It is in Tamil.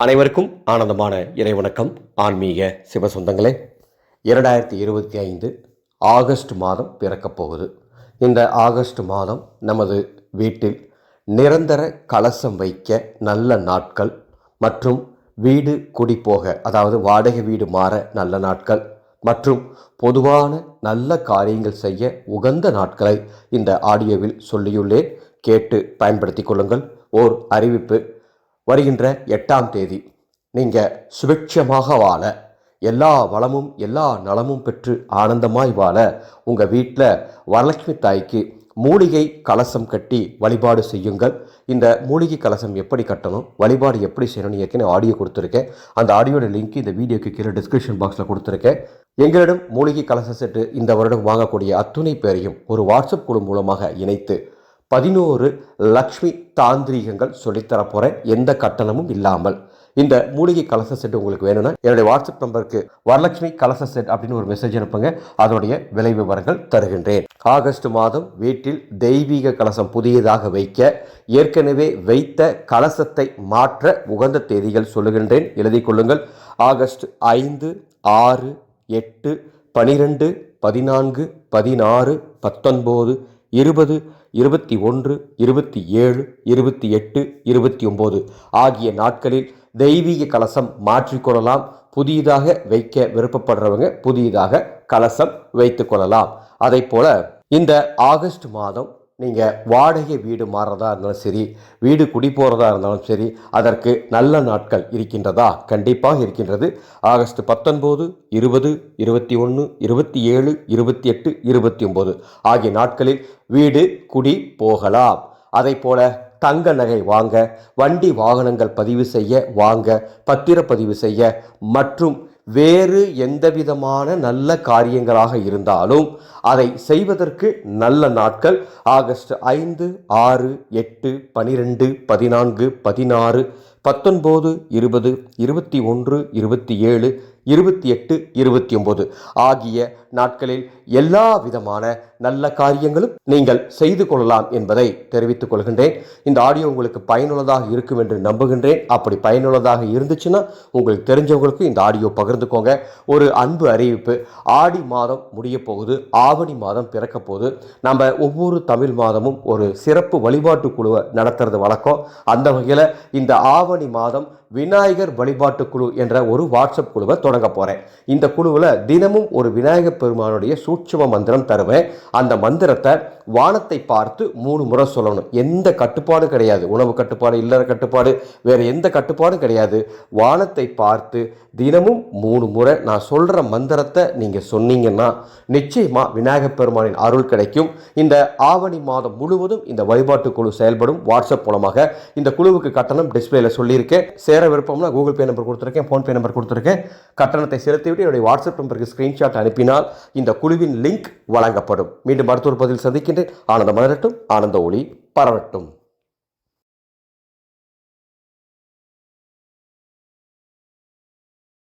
அனைவருக்கும் ஆனந்தமான இறைவணக்கம் ஆன்மீக சிவசொந்தங்களே இரண்டாயிரத்தி இருபத்தி ஐந்து ஆகஸ்ட் மாதம் பிறக்கப் போகுது. இந்த ஆகஸ்ட் மாதம் நமது வீட்டில் நிரந்தர கலசம் வைக்க நல்ல நாட்கள் மற்றும் வீடு குடிப்போக அதாவது வாடகை வீடு மாற நல்ல நாட்கள் மற்றும் பொதுவான நல்ல காரியங்கள் செய்ய உகந்த நாட்களை இந்த ஆடியோவில் சொல்லியுள்ளேன். கேட்டு பயன்படுத்தி கொள்ளுங்கள். ஓர் அறிவிப்பு. வருகின்ற எட்டாம் தேதி. நீங்கள் சுபிட்சமாக வாழ எல்லா வளமும் எல்லா நலமும் பெற்று ஆனந்தமாய் வாழ உங்கள் வீட்டில் வரலட்சுமி தாய்க்கு மூலிகை கலசம் கட்டி வழிபாடு செய்யுங்கள். இந்த மூலிகை கலசம் எப்படி கட்டணும் வழிபாடு எப்படி செய்யணும்னு ஏற்கனவே ஆடியோ கொடுத்துருக்கேன். அந்த ஆடியோட லிங்க் இந்த வீடியோக்கு கீழே டிஸ்கிரிப்ஷன் பாக்ஸில் கொடுத்துருக்கேன். எங்களிடம் மூலிகை கலச செட்டு இந்த வருடம் வாங்கக்கூடிய அத்துணை பேரையும் ஒரு வாட்ஸ்அப் குழு மூலமாக இணைத்து பதினோரு லக்ஷ்மி தாந்திரீகங்கள் சொல்லித்தர போகிறேன் எந்த கட்டணமும் இல்லாமல். இந்த மூலிகை கலச செட் உங்களுக்கு வேணும்னா என்னுடைய வாட்ஸ்அப் நம்பருக்கு வரலட்சுமி கலச செட் அப்படின்னு ஒரு மெசேஜ் அனுப்புங்க. அதனுடைய விலை விவரங்கள் தருகின்றேன். ஆகஸ்ட் மாதம் வீட்டில் தெய்வீக கலசம் புதியதாக வைக்க ஏற்கனவே வைத்த கலசத்தை மாற்ற உகந்த தேதிகள் சொல்லுகின்றேன். எழுதி கொள்ளுங்கள். ஆகஸ்ட் ஐந்து ஆறு எட்டு பனிரெண்டு பதினான்கு பதினாறு பத்தொன்பது இருபது இருபத்தி ஒன்று இருபத்தி ஏழு இருபத்தி எட்டு இருபத்தி ஒம்பது ஆகிய நாட்களில் தெய்வீக கலசம் மாற்றிக்கொள்ளலாம் புதியதாக வைக்க விருப்பப்படுறவங்க புதியதாக கலசம் வைத்துக்கொள்ளலாம் அதை போல இந்த ஆகஸ்ட் மாதம் நீங்கள் வாடகை வீடு மாறுறதா இருந்தாலும் சரி வீடு குடி போகிறதா இருந்தாலும் சரி அதற்கு நல்ல நாட்கள் இருக்கின்றதா? கண்டிப்பாக இருக்கின்றது. ஆகஸ்ட் பத்தொன்பது இருபது இருபத்தி ஒன்று இருபத்தி ஏழு இருபத்தி எட்டு இருபத்தி ஒம்பது ஆகிய நாட்களில் வீடு குடி போகலாம். அதை போல தங்க நகை வாங்க வண்டி வாகனங்கள் பதிவு செய்ய வாங்க பத்திரப்பதிவு செய்ய மற்றும் வேறு எந்த விதமான நல்ல காரியங்களாக இருந்தாலும் அதை செய்வதற்கு நல்ல நாட்கள். ஆகஸ்ட் ஐந்து ஆறு எட்டு பனிரெண்டு பதினான்கு பதினாறு பத்தொன்பது இருபது இருபத்தி ஒன்று இருபத்தி ஏழு இருபத்தி எட்டு இருபத்தி ஒன்பது ஆகிய நாட்களில் எல்லா விதமான நல்ல காரியங்களும் நீங்கள் செய்து கொள்ளலாம் என்பதை தெரிவித்துக் கொள்கின்றேன். இந்த ஆடியோ உங்களுக்கு பயனுள்ளதாக இருக்கும் என்று நம்புகின்றேன். அப்படி பயனுள்ளதாக இருந்துச்சுன்னா உங்களுக்கு தெரிஞ்சவங்களுக்கு இந்த ஆடியோ பகிர்ந்துக்கோங்க. ஒரு அன்பு அறிவிப்பு ஆடி மாதம் முடிய போகுது ஆவணி மாதம் பிறக்க போகுது. நம்ம ஒவ்வொரு தமிழ் மாதமும் ஒரு சிறப்பு வழிபாட்டு குழுவை நடத்துறது வழக்கம். அந்த வகையில் இந்த ஆவணி மாதம் விநாயகர் வழிபாட்டு குழு என்ற ஒரு வாட்ஸ்அப் குழுவை தொடங்க போகிறேன் இந்த குழுவில் தினமும் ஒரு விநாயகர் பெருமானுடைய சூட்சும மந்திரம் தருவேன். அந்த மந்திரத்தை வானத்தை பார்த்து மூணு முறை சொல்லணும். எந்த கட்டுப்பாடும் கிடையாது. உணவு கட்டுப்பாடு இல்லற கட்டுப்பாடு வேறு எந்த கட்டுப்பாடும் கிடையாது. வானத்தை பார்த்து தினமும் மூணு முறை நான் சொல்கிற மந்திரத்தை நீங்கள் சொன்னீங்கன்னா நிச்சயமாக விநாயகர் பெருமானின் அருள் கிடைக்கும். இந்த ஆவணி மாதம் முழுவதும் இந்த வழிபாட்டு குழு செயல்படும். வாட்ஸ்அப் மூலமாக இந்த குழுவுக்கு கட்டணம் டிஸ்பிளேல சொல்லியிருக்கேன். சேர விருப்பம்னா கூகுள் பே நம்பர் கொடுத்துருக்கேன் ஃபோன்பே நம்பர் கொடுத்துருக்கேன். கட்டணத்தை செலுத்திவிட்டு என்னுடைய வாட்ஸ்அப் நம்பருக்கு ஸ்க்ரீன்ஷாட் அனுப்பினால் இந்த குழுவின் லிங்க் வழங்கப்படும். மீண்டும் மருத்துவர் பதில் சந்திக்கின்றேன். ஆனந்த மலரட்டும் ஆனந்த ஒளி பரவட்டும்.